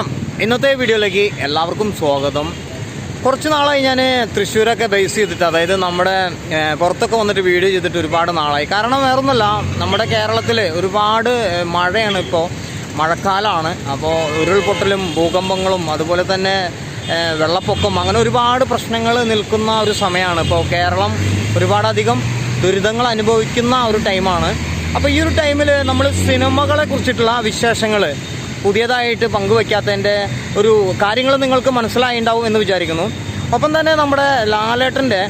നമസ്കാരം. ഇന്നത്തെ വീഡിയോയിലേക്ക് എല്ലാവർക്കും സ്വാഗതം. കുറച്ച് നാളായി ഞാൻ തൃശ്ശൂരൊക്കെ ബേസ് ചെയ്തിട്ട് അതായത് നമ്മുടെ പുറത്തൊക്കെ വന്നിട്ട് വീഡിയോ ചെയ്തിട്ട് ഒരുപാട് നാളായി. കാരണം വേറൊന്നുമല്ല നമ്മുടെ കേരളത്തിൽ ഒരുപാട് മഴയാണ് ഇപ്പോൾ മഴക്കാലമാണ് അപ്പോൾ ഉരുൾപൊട്ടലും ഭൂകമ്പങ്ങളും അതുപോലെ തന്നെ വെള്ളപ്പൊക്കം അങ്ങനെ ഒരുപാട് പ്രശ്നങ്ങൾ നിൽക്കുന്ന ഒരു സമയമാണ്. ഇപ്പോൾ കേരളം ഒരുപാടധികം ദുരിതങ്ങൾ അനുഭവിക്കുന്ന ഒരു ടൈമാണ് അപ്പോൾ ഈ ഒരു ടൈമിൽ നമ്മൾ സിനിമകളെ കുറിച്ചിട്ടുള്ള വിശേഷങ്ങൾ പുതിയതായിട്ട് പങ്കുവയ്ക്കാത്തതിന്റെ ഒരു കാര്യങ്ങൾ നിങ്ങൾക്ക് മനസ്സിലായിണ്ടാവും എന്ന് വിചാരിക്കുന്നു. ഒപ്പം തന്നെ നമ്മുടെ ലാലേട്ടന്റെ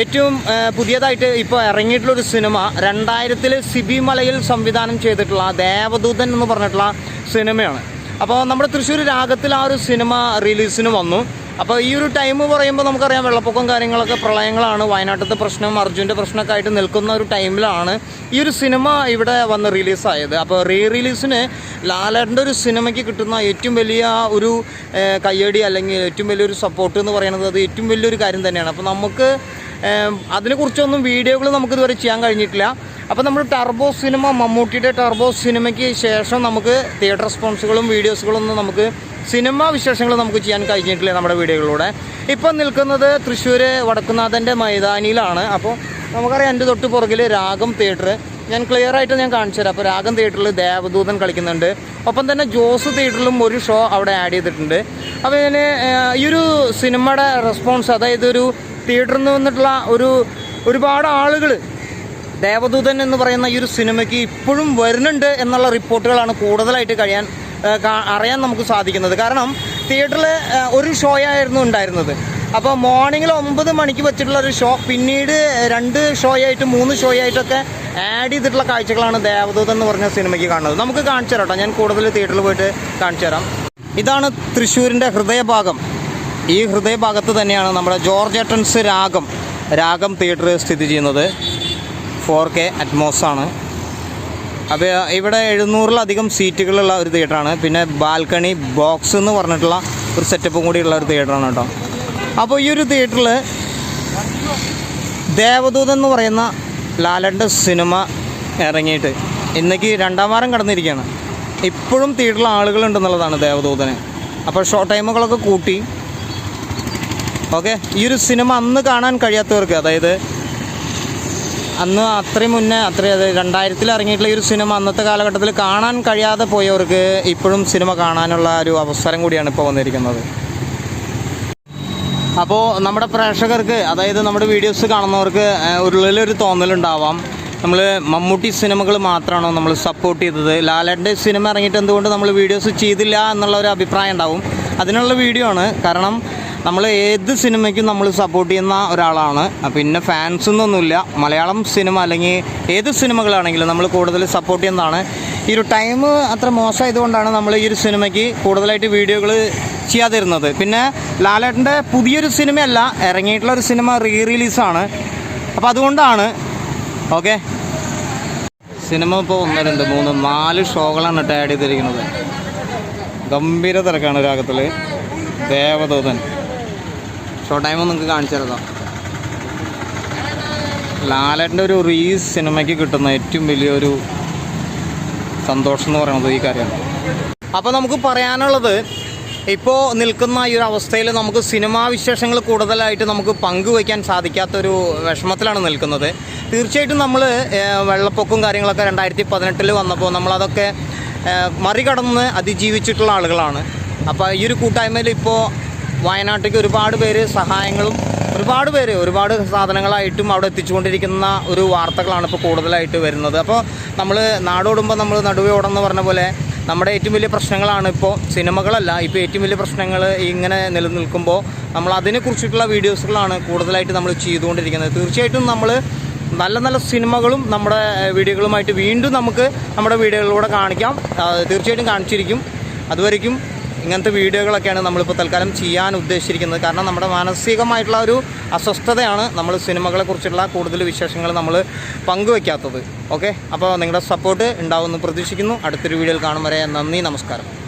ഏറ്റവും പുതിയതായിട്ട് ഇപ്പോൾ ഇറങ്ങിയിട്ടുള്ളൊരു സിനിമ രണ്ടായിരത്തിൽ സിബി മലയിൽ സംവിധാനം ചെയ്തിട്ടുള്ള ദേവദൂതൻ എന്ന് പറഞ്ഞിട്ടുള്ള സിനിമയാണ്. അപ്പോൾ നമ്മുടെ തൃശ്ശൂർ രാഗത്തിൽ ആ ഒരു സിനിമ റിലീസിന് വന്നു. അപ്പോൾ ഈ ഒരു ടൈം പറയുമ്പോൾ നമുക്കറിയാം വെള്ളപ്പൊക്കം കാര്യങ്ങളൊക്കെ പ്രളയങ്ങളാണ്. വയനാട്ടിലത്തെ പ്രശ്നം അർജുന്റെ പ്രശ്നമൊക്കെ ആയിട്ട് നിൽക്കുന്ന ഒരു ടൈമിലാണ് ഈ ഒരു സിനിമ ഇവിടെ വന്ന് റിലീസായത് അപ്പോൾ റീ റിലീസിന് ലാലേട്ടന്റെ ഒരു സിനിമയ്ക്ക് കിട്ടുന്ന ഏറ്റവും വലിയ ഒരു കയ്യടി അല്ലെങ്കിൽ ഏറ്റവും വലിയൊരു സപ്പോർട്ട് എന്ന് പറയുന്നത് അത് ഏറ്റവും വലിയൊരു കാര്യം തന്നെയാണ്. അപ്പോൾ നമുക്ക് അതിനെക്കുറിച്ചൊന്നും വീഡിയോകൾ നമുക്ക് ഇതുവരെ ചെയ്യാൻ കഴിഞ്ഞിട്ടില്ല. അപ്പോൾ നമ്മൾ ടർബോ സിനിമ മമ്മൂട്ടിയുടെ ടർബോ സിനിമയ്ക്ക് ശേഷം നമുക്ക് തിയേറ്റർ റെസ്പോൺസുകളും വീഡിയോസുകളൊന്നും നമുക്ക് സിനിമ വിശേഷങ്ങൾ നമുക്ക് ചെയ്യാൻ കഴിഞ്ഞിട്ടില്ല നമ്മുടെ വീഡിയോകളിലൂടെ. ഇപ്പം നിൽക്കുന്നത് തൃശ്ശൂർ വടക്കുന്നാഥന്റെ മൈതാനിയിലാണ്. അപ്പോൾ നമുക്കറിയാം എന്റെ തൊട്ട് പുറകിൽ രാഗം തിയേറ്റർ ഞാൻ ക്ലിയർ ആയിട്ട് ഞാൻ കാണിച്ചു തരാം. അപ്പോൾ രാഗം തിയേറ്ററിൽ ദേവദൂതൻ കളിക്കുന്നുണ്ട്. ഒപ്പം തന്നെ ജോസ് തിയേറ്ററിലും ഒരു ഷോ അവിടെ ആഡ് ചെയ്തിട്ടുണ്ട്. അപ്പോൾ ഇതിന് ഈ ഒരു സിനിമയുടെ റെസ്പോൺസ് അതായത് ഒരു തിയേറ്ററിൽ നിന്ന് വന്നിട്ടുള്ള ഒരു ഒരുപാട് ആളുകൾ ദേവദൂതൻ എന്ന് പറയുന്ന ഈ ഒരു സിനിമയ്ക്ക് ഇപ്പോഴും വരുന്നുണ്ട് എന്നുള്ള റിപ്പോർട്ടുകളാണ് കൂടുതലായിട്ട് കഴിയാൻ അറിയാൻ നമുക്ക് സാധിക്കുന്നത്. കാരണം തിയേറ്ററിൽ ഒരു ഷോ ആയിരുന്നു ഉണ്ടായിരുന്നത്. അപ്പോൾ മോർണിംഗിൽ ഒമ്പത് മണിക്ക് വെച്ചിട്ടുള്ള ഒരു ഷോ പിന്നീട് രണ്ട് ഷോ ആയിട്ട് മൂന്ന് ഷോ ആയിട്ടൊക്കെ ആഡ് ചെയ്തിട്ടുള്ള കാഴ്ചകളാണ് ദേവദൂതൻ എന്ന് പറഞ്ഞ സിനിമയ്ക്ക് കാണുന്നത്. നമുക്ക് കാണിച്ചു തരാം ഞാൻ കൂടുതൽ തിയേറ്ററിൽ പോയിട്ട് കാണിച്ചു തരാം. ഇതാണ് തൃശ്ശൂരിന്റെ ഹൃദയഭാഗം. ഈ ഹൃദയഭാഗത്ത് തന്നെയാണ് നമ്മുടെ ജോർജ് ഏട്ടൻസ് രാഗം. രാഗം തിയേറ്റർ സ്ഥിതി ചെയ്യുന്നത്. ഫോർ കെ അറ്റ്മോസാണ്. അപ്പോൾ ഇവിടെ എഴുന്നൂറിലധികം സീറ്റുകളുള്ള ഒരു തിയേറ്ററാണ്. പിന്നെ ബാൽക്കണി ബോക്സ് എന്ന് പറഞ്ഞിട്ടുള്ള ഒരു സെറ്റപ്പും കൂടിയുള്ള ഒരു തിയേറ്ററാണ് കേട്ടോ. അപ്പോൾ ഈ ഒരു തിയേറ്ററിൽ ദേവദൂത് എന്ന് പറയുന്ന ലാലന്റെ സിനിമ ഇറങ്ങിയിട്ട് ഇന്നേക്ക് രണ്ടാം വാരം കടന്നിരിക്കുകയാണ്. ഇപ്പോഴും തിയേറ്ററിൽ ആളുകളുണ്ടെന്നുള്ളതാണ് ദേവദൂതന്. അപ്പോൾ ഷോർട്ട് ടൈമുകളൊക്കെ കൂട്ടി ഓക്കെ ഈ ഒരു സിനിമ അന്ന് കാണാൻ കഴിയാത്തവർക്ക് അതായത് അന്ന് അത്രയും മുന്നേ അത്രയും അത് രണ്ടായിരത്തിൽ ഇറങ്ങിയിട്ടുള്ള ഈ ഒരു സിനിമ അന്നത്തെ കാലഘട്ടത്തിൽ കാണാൻ കഴിയാതെ പോയവർക്ക് ഇപ്പോഴും സിനിമ കാണാനുള്ള ഒരു അവസരം കൂടിയാണ് ഇപ്പോൾ വന്നിരിക്കുന്നത്. അപ്പോൾ നമ്മുടെ പ്രേക്ഷകർക്ക് അതായത് നമ്മുടെ വീഡിയോസ് കാണുന്നവർക്ക് ഉള്ളിലൊരു തോന്നലുണ്ടാവാം. നമ്മൾ മമ്മൂട്ടി സിനിമകൾ മാത്രമാണോ നമ്മൾ സപ്പോർട്ട് ചെയ്തത്? ലാലേട്ടന്റെ സിനിമ ഇറങ്ങിയിട്ട് എന്തുകൊണ്ട് നമ്മൾ വീഡിയോസ് ചെയ്തില്ല എന്നുള്ള ഒരു അഭിപ്രായം ഉണ്ടാവും. അതിനുള്ള വീഡിയോ ആണ്. കാരണം നമ്മൾ ഏത് സിനിമയ്ക്കും നമ്മൾ സപ്പോർട്ട് ചെയ്യുന്ന ഒരാളാണ്. പിന്നെ ഫാൻസ് എന്നൊന്നുമില്ല. മലയാളം സിനിമ അല്ലെങ്കിൽ ഏത് സിനിമകളാണെങ്കിലും നമ്മൾ കൂടുതൽ സപ്പോർട്ട് ചെയ്യുന്നതാണ്. ഈ ഒരു ടൈം അത്ര മോശമായതുകൊണ്ടാണ് നമ്മൾ ഈ ഒരു സിനിമയ്ക്ക് കൂടുതലായിട്ട് വീഡിയോകൾ ചെയ്യാതിരുന്നത്. പിന്നെ ലാലേട്ടന്റെ പുതിയൊരു സിനിമയല്ല ഇറങ്ങിയിട്ടുള്ള ഒരു സിനിമ റീ റിലീസാണ് അപ്പോൾ അതുകൊണ്ടാണ് ഓക്കെ? സിനിമ ഇപ്പോൾ ഒന്ന് രണ്ട് മൂന്ന് നാല് ഷോകളാണ് ടാഡ് ചെയ്തിരിക്കുന്നത്. ഗംഭീര തിരക്കാണ് രാഗത്തിൽ ദേവദൂതൻ. ഷോ ടൈം നിങ്ങൾക്ക് കാണിച്ചു തരാം ലാലേട്ടന്റെ ഒരു റീ സിനിമയ്ക്ക് കിട്ടുന്ന ഏറ്റവും വലിയൊരു സന്തോഷം എന്ന് പറയുന്നത് ഈ കാര്യമാണ്. അപ്പോൾ നമുക്ക് പറയാനുള്ളത് ഇപ്പോൾ നിൽക്കുന്ന ഈ ഒരു അവസ്ഥയിൽ നമുക്ക് സിനിമാ വിശേഷങ്ങൾ കൂടുതലായിട്ട് നമുക്ക് പങ്കുവയ്ക്കാൻ സാധിക്കാത്തൊരു വിഷമത്തിലാണ് നിൽക്കുന്നത്. തീർച്ചയായിട്ടും നമ്മൾ വെള്ളപ്പൊക്കവും കാര്യങ്ങളൊക്കെ രണ്ടായിരത്തി പതിനെട്ടിൽ വന്നപ്പോൾ നമ്മളതൊക്കെ മറികടന്ന് അതിജീവിച്ചിട്ടുള്ള ആളുകളാണ്. അപ്പോൾ ഈ ഒരു കൂട്ടായ്മയിൽ ഇപ്പോൾ വയനാട്ടിലേക്ക് ഒരുപാട് പേര് സഹായങ്ങളും ഒരുപാട് പേര് ഒരുപാട് സാധനങ്ങളായിട്ടും അവിടെ എത്തിച്ചുകൊണ്ടിരിക്കുന്ന ഒരു വാർത്തകളാണ് ഇപ്പോൾ കൂടുതലായിട്ട് വരുന്നത്. അപ്പോൾ നമ്മൾ നാടോടുമ്പോൾ നമ്മൾ നടുവേ ഓടെന്ന് പറഞ്ഞ പോലെ നമ്മുടെ ഏറ്റവും വലിയ പ്രശ്നങ്ങളാണ് ഇപ്പോൾ സിനിമകളല്ല. ഇപ്പോൾ ഏറ്റവും വലിയ പ്രശ്നങ്ങൾ ഇങ്ങനെ നിലനിൽക്കുമ്പോൾ നമ്മൾ അതിനെക്കുറിച്ചിട്ടുള്ള വീഡിയോസുകളാണ് കൂടുതലായിട്ട് നമ്മൾ ചെയ്തുകൊണ്ടിരിക്കുന്നത്. തീർച്ചയായിട്ടും നമ്മൾ നല്ല നല്ല സിനിമകളും നമ്മുടെ വീഡിയോകളുമായിട്ട് വീണ്ടും നമുക്ക് നമ്മുടെ വീഡിയോകളിലൂടെ കാണിക്കാം. തീർച്ചയായിട്ടും കാണിച്ചിരിക്കും. അതുവരയ്ക്കും ഇങ്ങനത്തെ വീഡിയോകളൊക്കെയാണ് നമ്മളിപ്പോൾ തൽക്കാലം ചെയ്യാൻ ഉദ്ദേശിച്ചിരിക്കുന്നത്. കാരണം നമ്മുടെ മാനസികമായിട്ടുള്ള ഒരു അസ്വസ്ഥതയാണ് നമ്മൾ സിനിമകളെക്കുറിച്ചുള്ള കൂടുതൽ വിശേഷങ്ങൾ നമ്മൾ പങ്കുവയ്ക്കാത്തത്. ഓക്കെ? അപ്പോൾ നിങ്ങളുടെ സപ്പോർട്ട് ഉണ്ടാവുമെന്ന് പ്രതീക്ഷിക്കുന്നു. അടുത്തൊരു വീഡിയോയിൽ കാണും വരെ. നന്ദി നമസ്കാരം.